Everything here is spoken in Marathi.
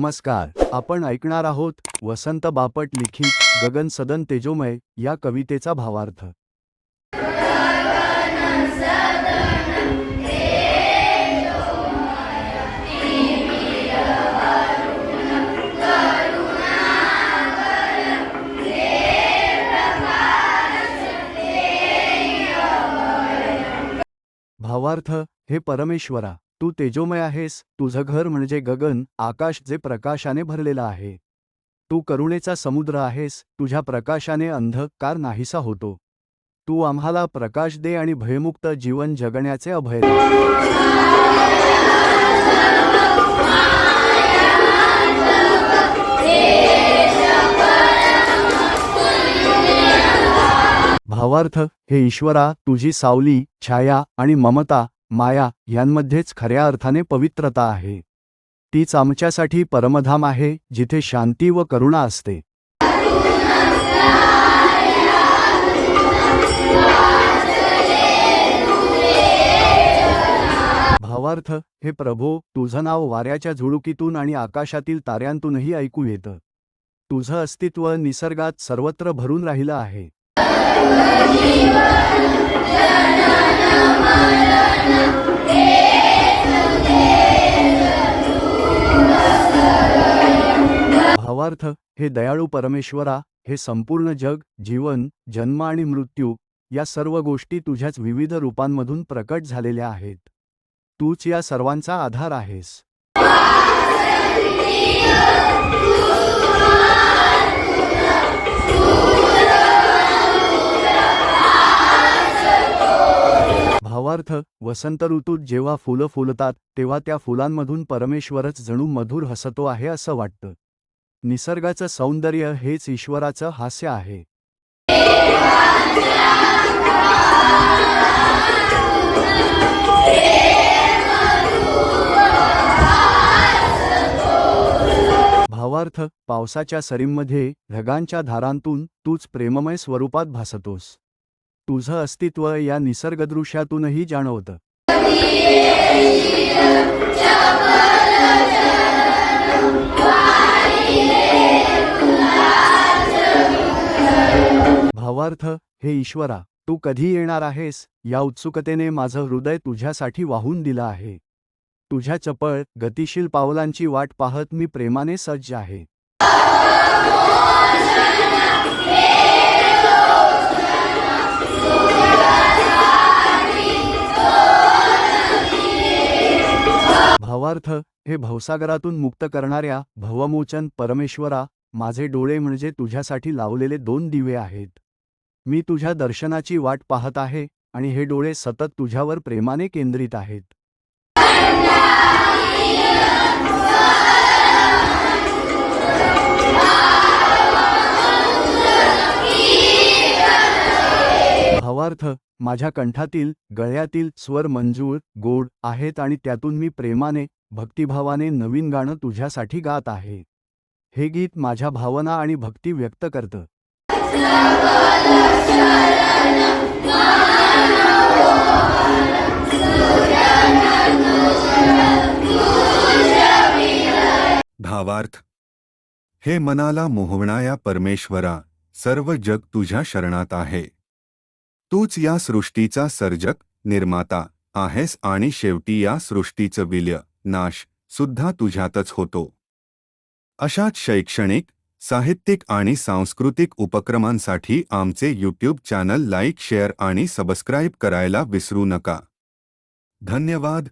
नमस्कार. आपण ऐकणार आहोत वसंत बापट लिखित गगन सदन तेजोमय या कवितेचा भावार्थ. भावार्थ हे परमेश्वरा. तू तेजोमय आहेस. तुझं घर म्हणजे गगन आकाश जे प्रकाशाने भरलेलं आहे. तू करुणेचा समुद्र आहेस. तुझ्या प्रकाशाने अंधकार नाहीसा होतो. तू आम्हाला प्रकाश दे आणि भयमुक्त जीवन जगण्याचे अभय दे भावार्थ हे ईश्वरा तुझी सावली छाया आणि ममता माया यांमध्येच खऱ्या अर्थाने पवित्रता आहे. तीच आमच्यासाठी परमधाम आहे जिथे शांती व करुणा असते. भावार्थ हे प्रभो तुझं नाव वाऱ्याच्या झुळुकीतून आणि आकाशातील ताऱ्यांतूनही ऐकू येतं. तुझं अस्तित्व निसर्गात सर्वत्र भरून राहिलं आहे. भावार्थ हे दयाळू परमेश्वरा हे संपूर्ण जग जीवन जन्म आणि मृत्यू या सर्व गोष्टी तुझ्याच विविध रूपांमधून प्रकट झालेल्या आहेत. तूच या सर्वांचा आधार आहेस. भावार्थ वसंत ऋतूत जेव्हा फुलं फुलतात तेव्हा त्या फुलांमधून परमेश्वरच जणू मधुर हसतो आहे असं वाटतं. निसर्गाचं सौंदर्य हेच ईश्वराचं हास्य आहे. भावार्थ पावसाच्या सरींमध्ये ढगांच्या धारांतून तूच प्रेममय स्वरूपात भासतोस. तुझं अस्तित्व या निसर्गदृश्यातूनही जाणवतं. भावार्थ हे ईश्वरा तू कधी येणार आहेस? या उत्सुकतेने माझं हृदय तुझ्यासाठी वाहून दिलं आहे. तुझ्या चपळ गतिशील पावलांची वाट पाहत मी प्रेमाने सज्ज आहे. भावार्थ हे भवसागरातून मुक्त करणाऱ्या भवमोचन परमेश्वरा माझे डोळे म्हणजे तुझ्यासाठी लावलेले दोन दिवे आहेत. मी तुझ्या दर्शनाची वाट पाहत आहे आणि हे डोळे सतत तुझ्यावर प्रेमाने केंद्रित आहेत. अर्थ माझ्या कंठातील गळ्यातील स्वर मंजूळ गोड आहेत आणि त्यातून मी प्रेमाने भक्तिभावाने नवीन गाणं तुझ्यासाठी गात आहे. हे गीत माझ्या भावना आणि भक्ती व्यक्त करतं. भावार्थ हे मनाला मोहवणाया परमेश्वरा सर्व जग तुझ्या शरणात आहे. तूच या सृष्टीचा सर्जक निर्माता आहेस आणि शेवटी या सृष्टीचं विलय नाश सुद्धा तुझ्यातच होतो. अशाच शैक्षणिक साहित्यिक आणि सांस्कृतिक उपक्रमांसाठी आमचे यूट्यूब चॅनल लाईक शेअर आणि सबस्क्राईब करायला विसरू नका. धन्यवाद.